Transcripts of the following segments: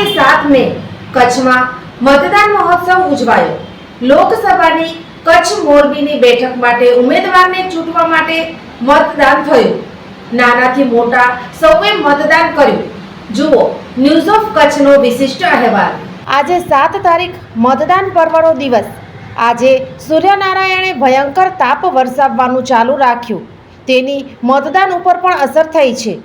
આજે સાત મે કચ્છમાં મતદાન મહોત્સવ ઉજવાયો. લોકસભાની કચ્છ મોરબીની બેઠક માટે ઉમેદવારને ચૂંટવા માટે મતદાન થયું. નાનાથી મોટા સૌએ મતદાન કર્યું. જુઓ ન્યૂઝ ઓફ કચ્છનો વિશિષ્ટ અહેવાલ. આજે સાત તારીખ મતદાન પર્વનો દિવસ. આજે સૂર્યનારાયણે ભયંકર તાપ વરસાવવાનું ચાલુ રાખ્યું. તેની મતદાન ઉપર પણ અસર થઈ છે.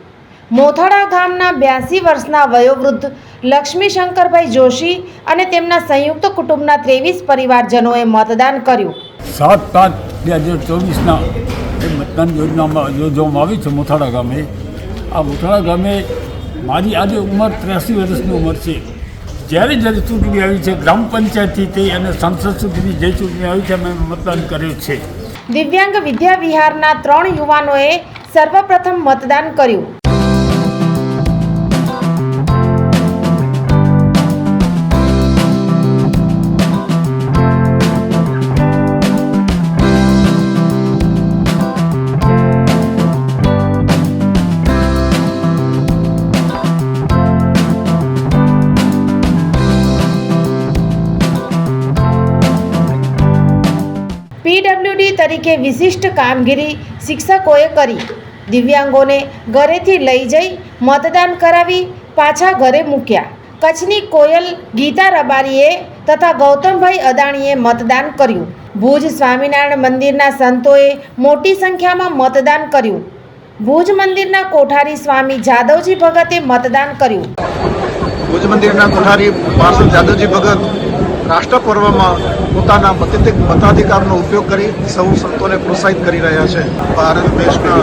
મોથાડા ગામના બ્યાસી વર્ષના વયોવૃદ્ધ લક્ષ્મી શંકરભાઈ જોશી અને તેમના સંયુક્ત કુટુંબના ત્રેવીસ પરિવારજનોએ મતદાન કર્યું. સાત પાંચ બે હજાર ચોવીસના મતદાન યોજનામાં યોજવામાં આવી છે મોથાડા ગામે આ મોથાડા ગામે મારી આજે ઉંમર ત્રેસી વર્ષની ઉંમર છે. જ્યારે જ્યારે ચૂંટણી આવી છે ગ્રામ પંચાયતથી તે અને સંસદ સુધીની જે ચૂંટણી આવી છે અમે મતદાન કર્યું છે. દિવ્યાંગ વિદ્યા વિહારના ત્રણ યુવાનોએ સર્વપ્રથમ મતદાન કર્યું. પીડબ્લ્યુડી તરીકે વિશિષ્ટ કામગીરી શિક્ષકોએ કરી. દિવ્યાંગોને ઘરેથી લઈ જઈ મતદાન કરાવી પાછા ઘરે મૂક્યા. કચ્છની કોયલ ગીતા રબારીએ તથા ગૌતમભાઈ અદાણીએ મતદાન કર્યું. ભુજ સ્વામિનારાયણ મંદિરના સંતોએ મોટી સંખ્યામાં મતદાન કર્યું. ભુજ મંદિરના કોઠારી સ્વામી જાદવજી ભગતે મતદાન કર્યું. ભુજ મંદિરના કોઠારી પાર્ષદ જાદવજી ભગત રાષ્ટ્ર પર્વમાં પોતાના મતાધિકારનો ઉપયોગ કરી સૌ સંતોને પ્રોત્સાહિત કરી રહ્યા છે. ભારત દેશના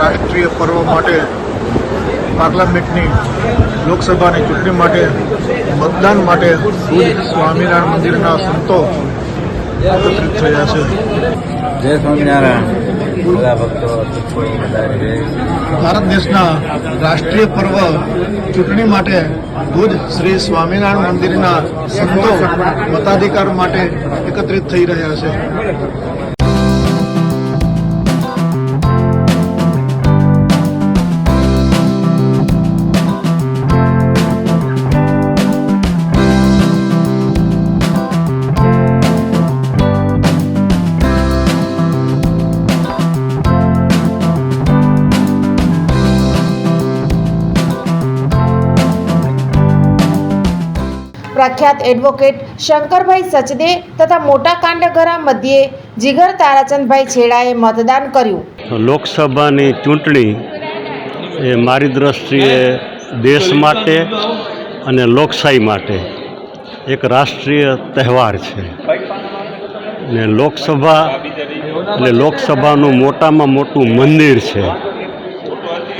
રાષ્ટ્રીય પર્વ માટે પાર્લામેન્ટની લોકસભાની ચૂંટણી માટે મતદાન માટે સ્વામિનારાયણ મંદિરના સંતો એકત્રિત થયા છે. જય સ્વામિનારાયણ. બધા ભક્તો ભારત દેશના રાષ્ટ્રીય પર્વ ચૂંટણી માટે ભુજ શ્રી સ્વામિનારાયણ મંદિરના સંતો મતાધિકાર માટે એકત્રિત થઈ રહ્યા છે. પ્રખ્યાત એડવોકેટ શંકરભાઈ સચદે તથા મોટા કાંડગરા મધ્યે જીગર તારાચંદભાઈ છેડાએ મતદાન કર્યું. લોકસભાની ચૂંટણી એ મારી દ્રષ્ટિએ દેશ માટે અને લોકશાહી માટે એક રાષ્ટ્રીય તહેવાર છે. ને લોકસભા એટલે લોકસભાનું મોટામાં મોટું મંદિર છે.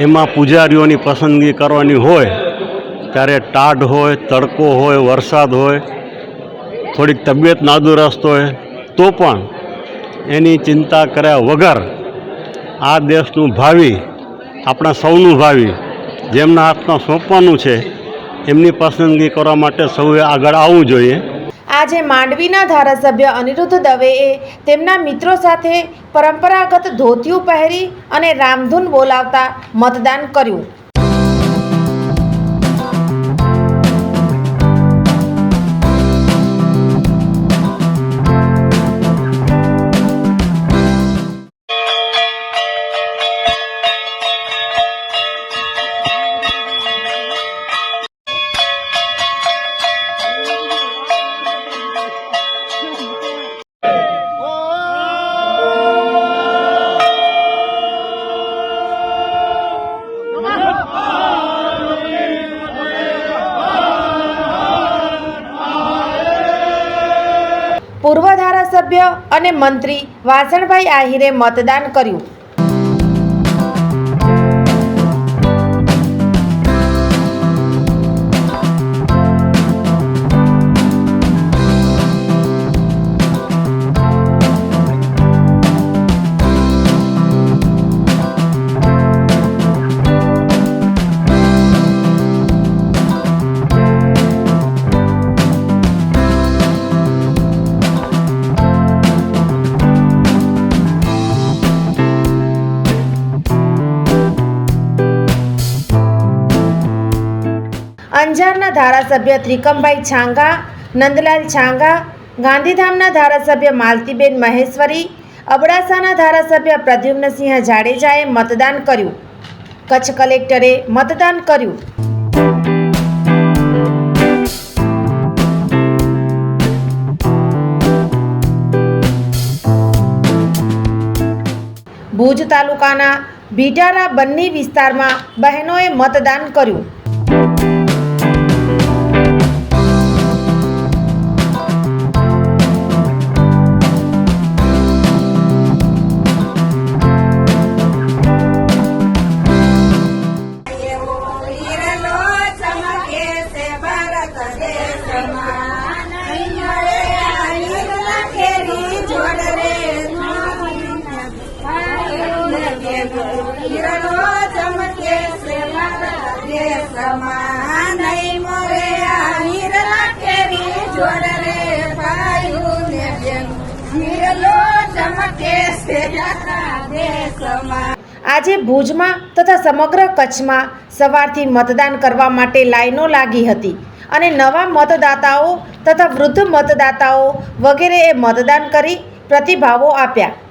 એમાં પૂજારીઓની પસંદગી કરવાની હોય ત્યારે ટાઢ હોય, તડકો હોય, વરસાદ હોય, થોડીક તબિયત નાદુરસ્ત હોય, તો પણ એની ચિંતા કર્યા વગર આ દેશનું ભાવિ, આપણા સૌનું ભાવિ, જેમના હાથમાં સોંપવાનું છે, એમની પસંદગી કરવા માટે સૌએ આગળ આવવું જોઈએ. આજે માંડવીના ધારાસભ્ય અનિરુદ્ધ દવેએ તેમના મિત્રો સાથે પરંપરાગત ધોતિયું પહેરી અને રામધૂન બોલાવતા મતદાન કર્યું. ધારાસભ્ય અને મંત્રી વાસણભાઈ આહિરે મતદાન કર્યું. અંજારના ધારાસભ્ય ત્રિકમભાઈ છાંગા, નંદલાલ છાંગા, ગાંધીધામના ધારાસભ્ય માલતીબેન મહેશ્વરી, અબડાસાના ધારાસભ્ય પ્રદ્યુમ્નસિંહ જાડેજાએ મતદાન કર્યું. કચ્છ કલેક્ટરે મતદાન કર્યું. ભુજ તાલુકાના ભીટારા બન્ની વિસ્તારમાં બહેનોએ મતદાન કર્યું. આજે ભુજમાં તથા સમગ્ર કચ્છમાં સવારથી મતદાન કરવા માટે લાઈનો લાગી હતી અને નવા મતદાતાઓ તથા વૃદ્ધ મતદાતાઓ વગેરેએ મતદાન કરી પ્રતિભાવો આપ્યા.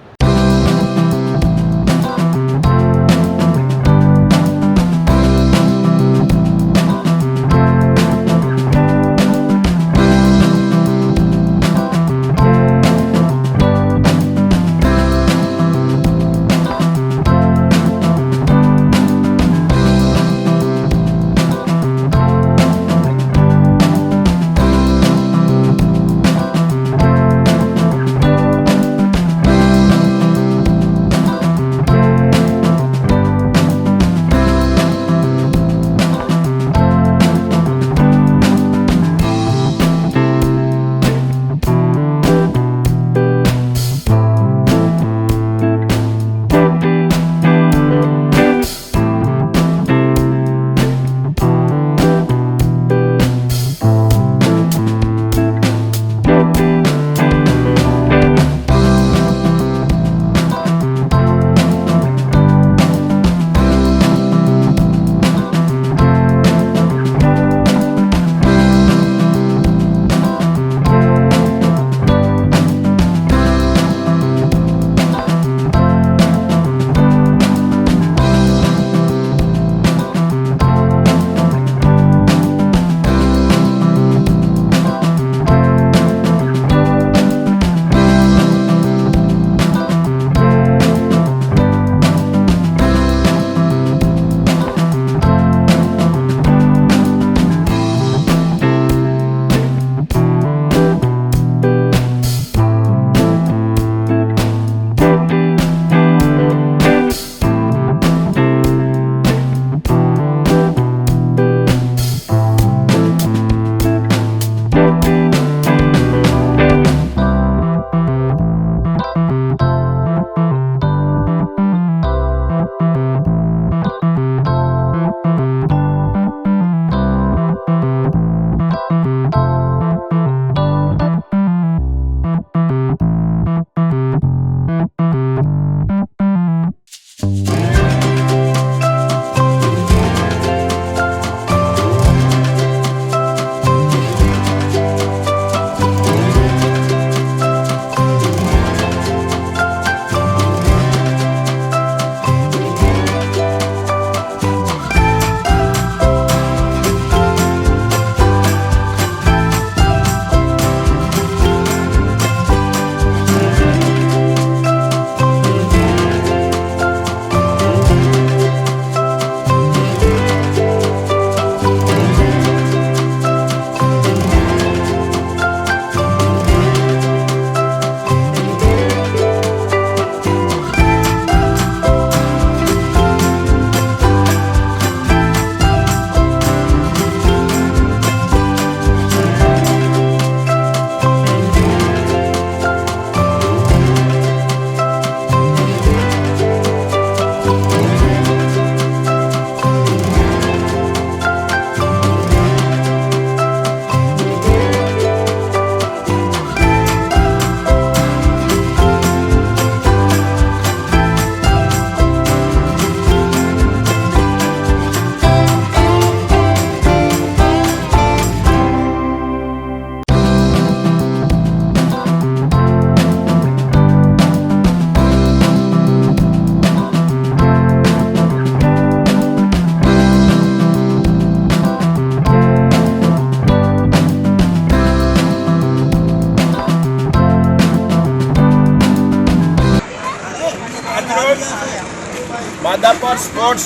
સ્પોર્ટ્સ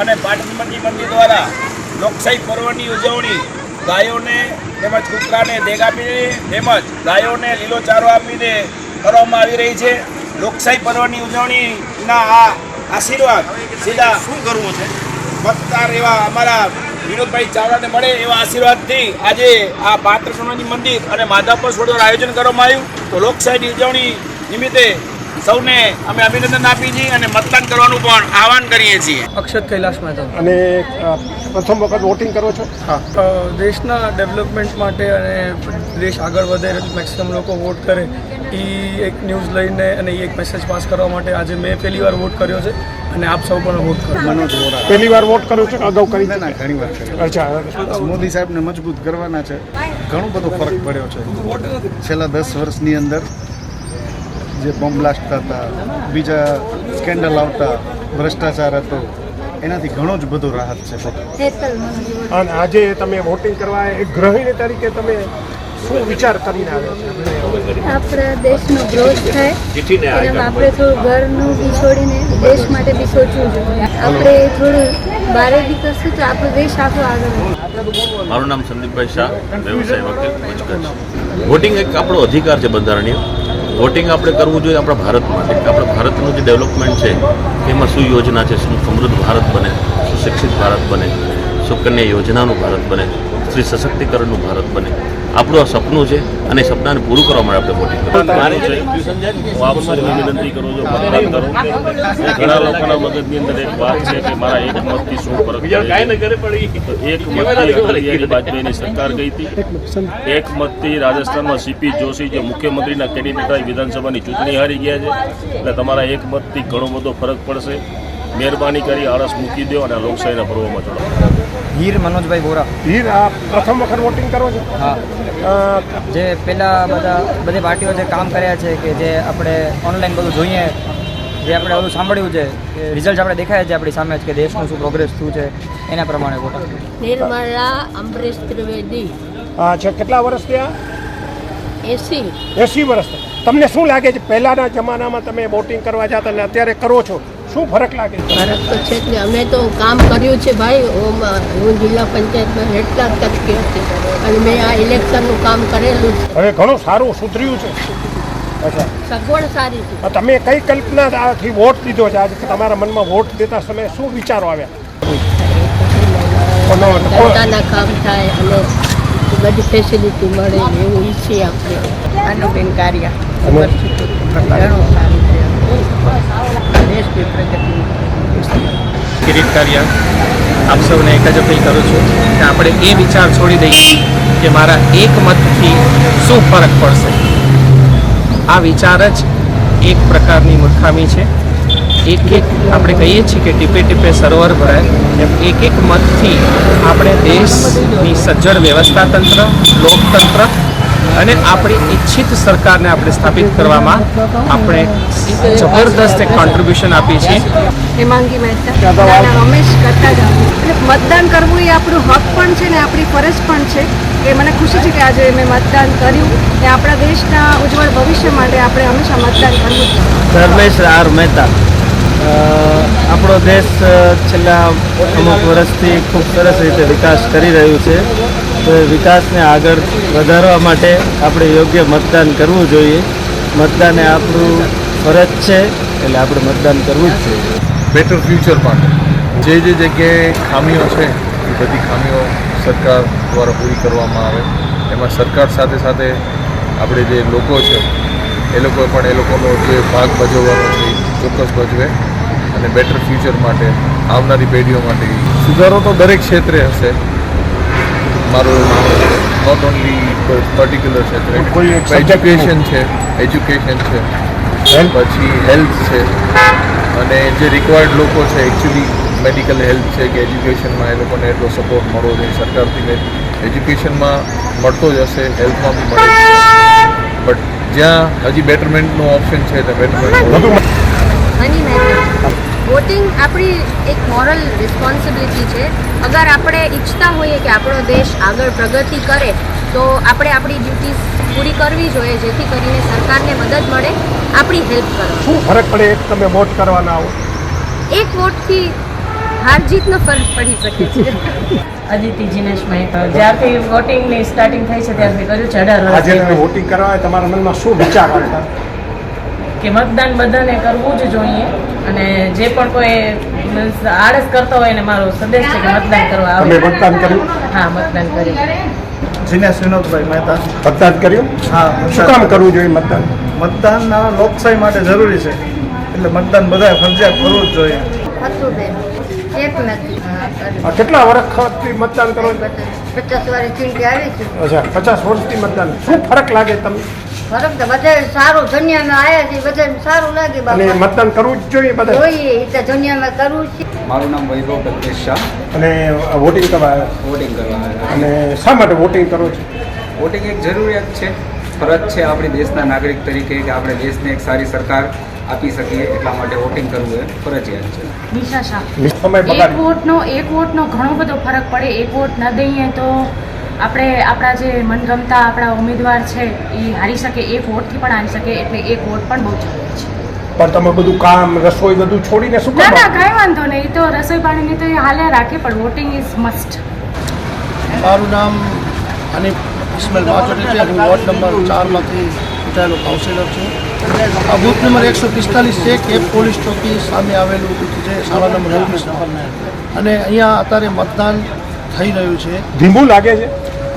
અને પાટણ મંદિર દ્વારા લોકશાહી પર્વની ઉજવણી. ગાયોને તેમજ કૂતરાને દેગ આપીને તેમજ ગાયોને લીલો ચારો આપીને કરવામાં આવી રહી છે. લોકશાહી પર્વની ઉજવણીના આ આશીર્વાદ સીધા શું કરવું છે? મતદાર એવા અમારા વિનોદભાઈ ચાવડાને મળે એવા આશીર્વાદથી આજે આ પાત્ર સોનાની મંદિર અને માધાપર છોડ આયોજન કરવામાં આવ્યું. તો લોકશાહીની ઉજવણી નિમિત્તે સૌને અમે અભિનંદન આપીએ છીએ અને મતદાન કરવાનું પણ આહવાન કરીએ છીએ. અક્ષત કૈલાશ મહેતા. અને પ્રથમ વખત વોટિંગ કરો છો? હા. દેશના ડેવલપમેન્ટ માટે અને દેશ આગળ વધે મેક્સિમમ લોકો વોટ કરે એ એક ન્યૂઝ લઈને અને એ એક મેસેજ પાસ કરવા માટે આજે મેં પહેલી વાર વોટ કર્યો છે અને આપ સૌ પણ વોટ કરો. મનોજ વોરા. પહેલી વાર વોટ કરો છો અગાઉ કરી ના ઘણી વાર અચ્છા મોદી સાહેબને મજબૂત કરવાના છે. ઘણો બધો ફરક પડ્યો છે. છેલ્લા દસ વર્ષની અંદર જે બોમ્બ બ્લાસ્ટ થતા બીજા સ્કેન્ડલ આવતા ભ્રષ્ટાચાર હતો એનાથી ઘણો જ બધો રાહત છે. અને આજે તમે વોટિંગ કરવા એક ગ્રહિણી તરીકે તમે શું વિચાર કરીને આવ્યા છો? આપણા દેશનો ગ્રોથ થાય એનામાં આપણે થોડું ઘરનું બી છોડીને દેશ માટે બી સોચવું જોઈએ આપણે થોડું બારે બી કરશું તો આપણો દેશ આપણો આગળ મારું નામ સંદીપભાઈ શાહ વ્યવસાય વકીલ વોટિંગ એક આપણો અધિકાર છે બંધારણીય. વોટિંગ આપણે કરવું જોઈએ આપણા ભારત માટે આપણા ભારતનું જે ડેવલપમેન્ટ છે, એમાં શું યોજના છે, શું સમૃદ્ધ ભારત બને સુશિક્ષિત ભારત બને સુકન્યા યોજનાનું ભારત બને, સ્ત્રી સશક્તિકરણનું ભારત બને. આપણું આ સપનું છે અને સપનાને પૂરું કરવા માટે આપણે મોટી વિનંતી કરું છું? મતદાન કરો ઘણા લોકોના મગજની અંદર એક વાત છે કે મારા એક મતથી શું ફરક એક મતથી અટલ બિહારી વાજપેયીની સરકાર ગઈ હતી. એક મતથી રાજસ્થાનમાં સીપી જોશી જે મુખ્યમંત્રીના કેન્ડિડેટ વિધાનસભાની ચૂંટણી હારી ગયા છે. એટલે તમારા એક મતથી ઘણો બધો ફરક પડશે. મહેરબાની કરી આળસ મૂકી દો અને લોકશાહીના પર્વમાં જોડાઓ હીર મનોજભાઈ વોરા. હીર આ પ્રથમ વખત વોટિંગ કરો છો? હા. જે પેલા બધા બધી પાર્ટીઓ જે કામ કર્યા છે કે જે આપણે ઓનલાઈન બધું જોઈએ જે આપણે બધું સાંભળ્યું છે કે રિઝલ્ટ આપણે દેખાય છે આપણી સામે જ કે દેશનું શું પ્રોગ્રેસ થયું છે એના પ્રમાણે વોટ. નિર્મળા અમરેશ ત્રિવેદી. હા છે કેટલા વર્ષ થયા? એસી. એસી વર્ષ તમને શું લાગે છે? પહેલાના જમાનામાં તમે વોટિંગ કરવા જતા અને અત્યારે કરો છો? શું ફરક લાગે ફરક તો છે જ ને. અમે તો કામ કર્યું છે ભાઈ. ઓમ, હું જિલ્લા પંચાયતમાં હેડલા તરીકે હતી. અને મેં આ ઇલેક્શનનું કામ કરેલું છે હવે ઘણું સારું સુધર્યું છે. સગવડ સારી છે. તમે કઈ કલ્પનાથી વોટ દીધો છે? આજે તમારા મનમાં વોટ દેતા સમયે શું વિચારો આવ્યા? કો- કામ થાય અને બધી ફેસિલિટી મળે એવું ઈચ્છીએ આપણે. અનુબેન કાર્ય. અને ઘણું સારું છે. કિરીટ કારિયા આપ સૌને એક જ અપીલ કરું છું કે આપણે એ વિચાર છોડી દઈએ કે મારા એક મતથી શું ફરક પડશે. આ વિચાર જ એક પ્રકારની મૂર્ખામી છે. એક એક આપણે કહીએ છીએ કે ટીપે ટીપે સરોવર ભરાય. એમ એક એક મતથી આપણે દેશની સજ્જડ વ્યવસ્થા તંત્ર લોકતંત્ર અને આપણી ઈચ્છિત સરકારને આપણે સ્થાપિત કરવામાં આપણે જબરદસ્ત કોન્ટ્રીબ્યુશન આપીએ છીએ હેમાંગી મહેતા રમેશ કરતા એટલે મતદાન કરવું એ આપણું હક પણ છે ને આપણી ફરજ પણ છે. એ મને ખુશી છે કે આજે મેં મતદાન કર્યું ને આપણા દેશના ઉજ્જવળ ભવિષ્ય માટે આપણે હંમેશા મતદાન કરવું ધર્મેશ આર મહેતા. આપણો દેશ છેલ્લા અમુક વર્ષથી ખૂબ સરસ રીતે વિકાસ કરી રહ્યું છે. વિકાસને આગળ વધારવા માટે આપણે યોગ્ય મતદાન કરવું જોઈએ. મતદાન એ આપણું ફરજ છે, એટલે આપણે મતદાન કરવું જ જોઈએ. બેટર ફ્યુચર માટે. જે જે જગ્યાએ ખામીઓ છે, એ બધી ખામીઓ સરકાર દ્વારા પૂરી કરવામાં આવે. એમાં સરકાર સાથે સાથે આપણે જે લોકો છે, એ લોકો પણ એ લોકોનો જે ભાગ ભજવવાનો છે ચોક્કસ ભજવે. અને બેટર ફ્યુચર માટે, આવનારી પેઢીઓ માટે સુધારો તો દરેક ક્ષેત્રે હશે. મારું નોટ ઓનલી પર્ટિક્યુલર ક્ષેત્રે કોઈ એજ્યુકેશન છે એજ્યુકેશન છે પછી હેલ્થ છે અને જે રિક્વાયર્ડ લોકો છે એકચ્યુઅલી મેડિકલ હેલ્થ છે કે એજ્યુકેશનમાં એ લોકોને એટલો સપોર્ટ મળવો જોઈએ સરકારથી એજ્યુકેશનમાં મળતો જ હશે હેલ્થમાં બી મળે બટ જ્યાં હજી બેટરમેન્ટનું ઓપ્શન છે ત્યાં બેટરમેન્ટ વોટિંગ આપણી એક મોરલ રિસ્પોન્સિબિલિટી છે. અગર આપણે ઈચ્છતા હોઈએ કે આપણો દેશ આગળ પ્રગતિ કરે તો આપણે આપણી ડ્યુટી પૂરી કરવી જોઈએ જેથી કરીને સરકારને મદદ મળે આપણી હેલ્પ કરો. શું ફરક પડે એક તમે વોટ કરવાના આવો એક વોટથી હાર જીતનો ફરક પડી શકે છે. અદિતિ જીનેશ મહેતા જ્યારથી વોટિંગની સ્ટાર્ટિંગ થઈ છે ત્યારથી કર્યું છે અઢાર આજે વોટિંગ કરવા તમારા મનમાં શું વિચાર આવતા કે મતદાન બધાને કરવું જ જોઈએ અને જે પણ કોઈ આળસ કરતો હોય એને મારો સંદેશ છે કે મતદાન કરવા આવે મતદાન કર્યું? હા મતદાન કર્યું. જીનેશ વિનોદભાઈ મહેતા. મતદાન કર્યું? હા શું કામ કરવું જોઈએ મતદાન? મતદાન લોકશાહી માટે જરૂરી છે. એટલે મતદાન બધાએ ફરજિયાત કરવું જ જોઈએ. કેટલા વર્ષથી મતદાન કરો પચાસ વાળી ચીંટી આવી છે. અચ્છા પચાસ વર્ષથી મતદાન. શું ફરક લાગે તમને? ફરક તો બધા સારું દુનિયામાં આવ્યા છે બધા સારું લાગે અને મતદાન કરવું જ જોઈએ બધા જોઈએ એ તો દુનિયામાં કરવું છે. મારું નામ વૈભવ પ્રદેશ શાહ. અને વોટિંગ કરવા આવ્યા. વોટિંગ કરવા આવ્યા. અને શા માટે વોટિંગ કરો છો? વોટિંગ એક જરૂરિયાત છે. ફરજ છે આપણી દેશના નાગરિક તરીકે કે આપણે દેશને એક સારી સરકાર આપી શકીએ એટલા માટે વોટિંગ કરવું એ ફરજિયાત છે. નિશા શાહ સમય એક બગાડી. વોટનો એક વોટનો ઘણો બધો ફરક પડે. એક વોટ ન દઈએ તો આપણે આપણા જે મનગમતા આપણા ઉમેદવાર છે એ હારી શકે એક વોટથી પણ હારી શકે એટલે એક વોટ પણ બહુ જરૂરી છે. પણ તમે બધું કામ રસોઈ બધું છોડીને શું ના ના કાંઈ વાંધો નહીં. તો રસોઈ પાણીની તો એ હાલે રાખે પણ વોટિંગ ઇઝ મસ્ટ મારું નામ અને ઇસ્માઇલ માચોટી છે. હું વોર્ડ નંબર ચારમાંથી ચૂંટાયેલો કાઉન્સિલર છું. આ બુથ નંબર એકસો પિસ્તાલીસ છે કેપ પોલીસ ચોકી સામે આવેલું બુથ છે સાડા નંબર અને અહીંયા અત્યારે મતદાન થઈ રહ્યું છે. ધીમું લાગે છે?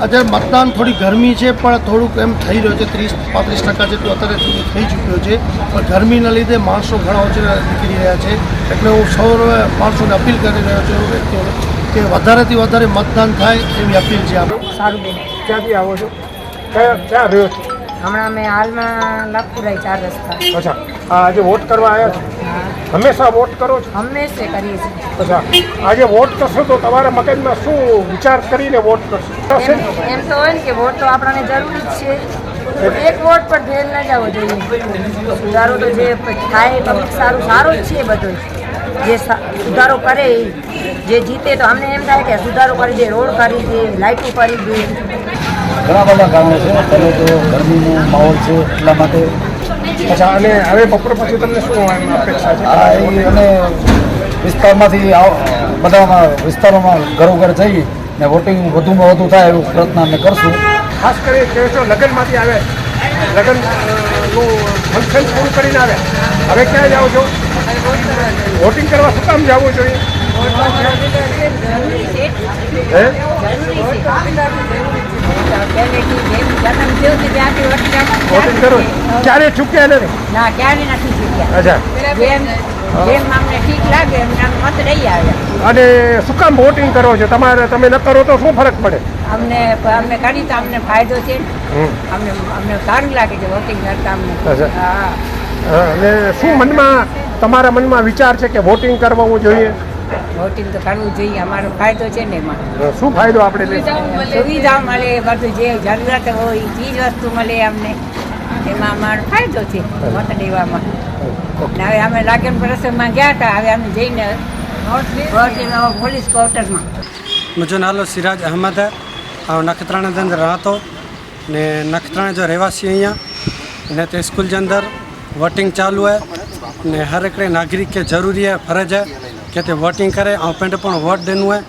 અત્યારે મતદાન થોડી ગરમી છે પણ થોડુંક એમ થઈ રહ્યું છે ત્રીસ પાંત્રીસ ટકા જેટલું અત્યારે સુધી થઈ ચૂક્યો છે. પણ ગરમીના લીધે માણસો ઘણા ઓછા નીકળી રહ્યા છે. એટલે હું સૌ માણસોને અપીલ કરી રહ્યો છું વ્યક્તિઓને કે વધારેથી વધારે મતદાન થાય એવી અપીલ છે આપણે. સારું બેન. ક્યાંથી આવો છો? કયા ક્યાં રહ્યો છો? હમણાં અમે હાલમાં લાખપુરાઈ ચાર રસ્તા. અચ્છા. આજે વોટ કરવા આવ્યા છો? હંમેશા વોટ કરો છો? હંમેશા કરીએ છીએ. અચ્છા. આજે વોટ કરશો તો તમારા મગજમાં શું વિચાર કરીને વોટ કરશો? એમ એમ તો હોય ને કે વોટ તો આપણને જરૂરી જ છે. એક વોટ પર ફેલ ન જવો જોઈએ. સુધારો તો જે થાય પબ્લિક સારું સારું જ છે બધું. જે સુધારો કરે જે જીતે તો અમને એમ થાય કે સુધારો કરી દે રોડ કરી દે લાઇટો કરી દે. ઘણા બધા કામો છે અત્યારે તો ગરમીનો માહોલ છે એટલા માટે અચ્છા અને હવે બપોર પછી તમને શું અપેક્ષા છે? અને વિસ્તારમાંથી બધામાં વિસ્તારોમાં ઘરો ઘર જઈ ને વોટિંગ વધુમાં વધુ થાય એવું પ્રયત્ન અમે કરશું. ખાસ કરી લગ્નમાંથી આવે. લગ્ન ફંક્શન પૂરું કરીને આવે. હવે ક્યાં જાઓ છો? વોટિંગ કરવા શું કામ જવું જોઈએ? હે? વોટિંગ કરો. ક્યારે ચૂક્યા નથી ના ક્યારે નથી છૂક્યા અચ્છા. જેમ જેમ અમને ઠીક લાગે એમ મત રહી આવ્યા અને શું કામ વોટિંગ કરો છો? તમારે તમે ન કરો તો શું ફરક પડે? અમને અમને કરી તો અમને ફાયદો છે. અમને અમને સારું લાગે છે વોટિંગ કરતા અમને. હા, અને શું મનમાં તમારા મનમાં વિચાર છે કે વોટિંગ કરવું જોઈએ? હોટેલ તો કરવું જોઈએ અમારો ફાયદો છે ને એમાં. શું ફાયદો આપણે લઈ સુવિધા મળે. બધું જે જરૂરત હોય ચીજ વસ્તુ મળે અમને. એમાં અમારો ફાયદો છે મત દેવામાં હવે અમે લાગેલ પ્રસંગમાં ગયા હતા હવે અમે જઈને પોલીસ ક્વાર્ટરમાં. મુજો નાલો સિરાજ અહમદ નખત્રાણા અંદર રહેતો. ને નખત્રાણા જો રહેવાસી અહીંયા. ને તે સ્કૂલ જે અંદર વોટિંગ ચાલુ હે. ને હર એકડે નાગરિક કે જરૂરી હે ફરજ હે. કે તે વોટિંગ કરે આ પેન્ટ પણ વોટ દેનું હોય.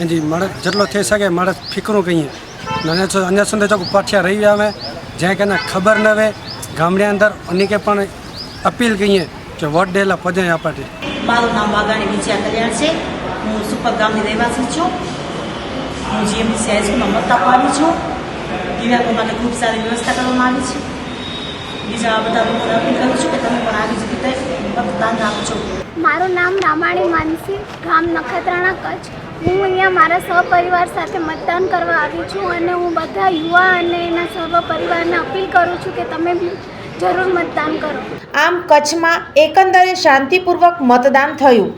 એની મળે જેટલો થઈ શકે મળે ફિકરું કહીએ. અને અન્ય સુધી ચોક પાછા રહી આવે જ્યાં કે ખબર ન આવે ગામડે અંદર અની કે પણ અપીલ કહીએ કે વોટ દેલા પજે આપણને મારું નામ વાઘાણી વિજયા કલ્યાણ છે. હું સુપર ગામની રહેવાસી છું. હું જીએમસી હાઈસ્કૂલમાં મત આપવાની છું. દિવ્યાંગો માટે ખૂબ સારી વ્યવસ્થા કરવામાં આવી છે. બીજા બધા લોકોને અપીલ કરું છું કે તમે પણ આવી જ રીતે મતદાન આપજો. મારું નામ રામાણી માનસી ગામ નખત્રાણા કચ્છ. હું અહીંયા મારા સહપરિવાર સાથે મતદાન કરવા આવી છું અને હું બધા યુવા અને એના સહપરિવારને અપીલ કરું છું કે તમે બી જરૂર મતદાન કરો. આમ કચ્છમાં એકંદરે શાંતિપૂર્વક મતદાન થયું.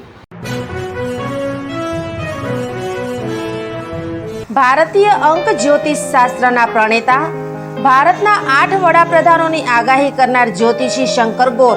ભારતીય અંક જ્યોતિષ શાસ્ત્રના પ્રણેતા ભારતના આઠ વડાપ્રધાનોની આગાહી કરનાર જ્યોતિષી શંકર ગોર.